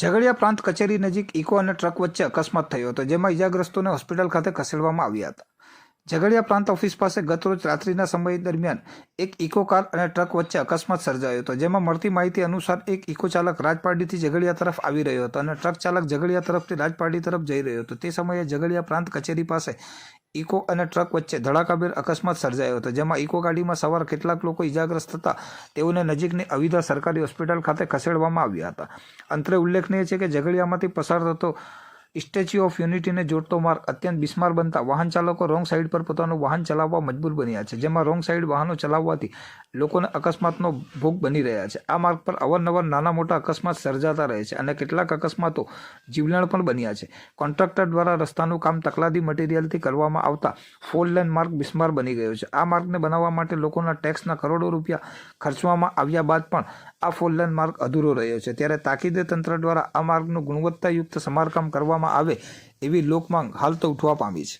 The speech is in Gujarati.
ઝઘડિયા પ્રાંત કચેરી નજીક ઇકો અને ટ્રક વચ્ચે અકસ્માત થયો હતો, જેમાં ઇજાગ્રસ્તોને હોસ્પિટલ ખાતે ખસેડવામાં આવ્યા હતા. ઝઘડિયા પ્રાંત ઓફિસ પાસે ગતરોજ રાત્રિના સમય દરમિયાન એક ઇકો કાર અને ટ્રક વચ્ચે અકસ્માત સર્જાયો હતો, જેમાં મળતી માહિતી અનુસાર એક ઇકો ચાલક રાજપારડીથી ઝઘડિયા તરફ આવી રહ્યો હતો અને ટ્રક ચાલક ઝઘડિયા તરફથી રાજપારડી તરફ જઈ રહ્યો હતો. તે સમયે ઝઘડિયા પ્રાંત કચેરી પાસે ઇકો અને ટ્રક વચ્ચે ધડાકાભેર અકસ્માત સર્જાયો હતો, જેમાં ઇકો ગાડીમાં સવાર કેટલાક લોકો ઇજાગ્રસ્ત થતા તેઓને નજીકની અવિધા સરકારી હોસ્પિટલ ખાતે ખસેડવામાં આવ્યા હતા. અંતરે ઉલ્લેખનીય છે કે ઝઘડિયામાંથી પસાર થતો સ્ટેચ્યુ ઓફ યુનિટીને જોડતો માર્ગ અત્યંત બિસ્માર બનતા વાહન ચાલકો રોંગ સાઈડ પર પોતાનું વાહન ચલાવવા મજબૂર બન્યા છે, જેમાં રોંગ સાઈડ વાહનો ચલાવવાથી લોકોને અકસ્માતનો ભોગ બની રહ્યા છે. આ માર્ગ પર અવારનવાર નાના મોટા અકસ્માત સર્જાતા રહે છે અને કેટલાક અકસ્માતો જીવલેણ પણ બન્યા છે. કોન્ટ્રાક્ટર દ્વારા રસ્તાનું કામ તકલાદી મટીરિયલથી કરવામાં આવતા ફોર લેન માર્ગ બિસ્માર બની ગયો છે. આ માર્ગને બનાવવા માટે લોકોના ટેક્સના કરોડો રૂપિયા ખર્ચવામાં આવ્યા બાદ પણ આ ફોર લેન માર્ગ અધૂરો રહ્યો છે. ત્યારે તાકીદે તંત્ર દ્વારા આ માર્ગનું ગુણવત્તાયુક્ત સમારકામ કરવામાં આવે એવી લોકમાંગ હાલ તો ઉઠવા પામી છે.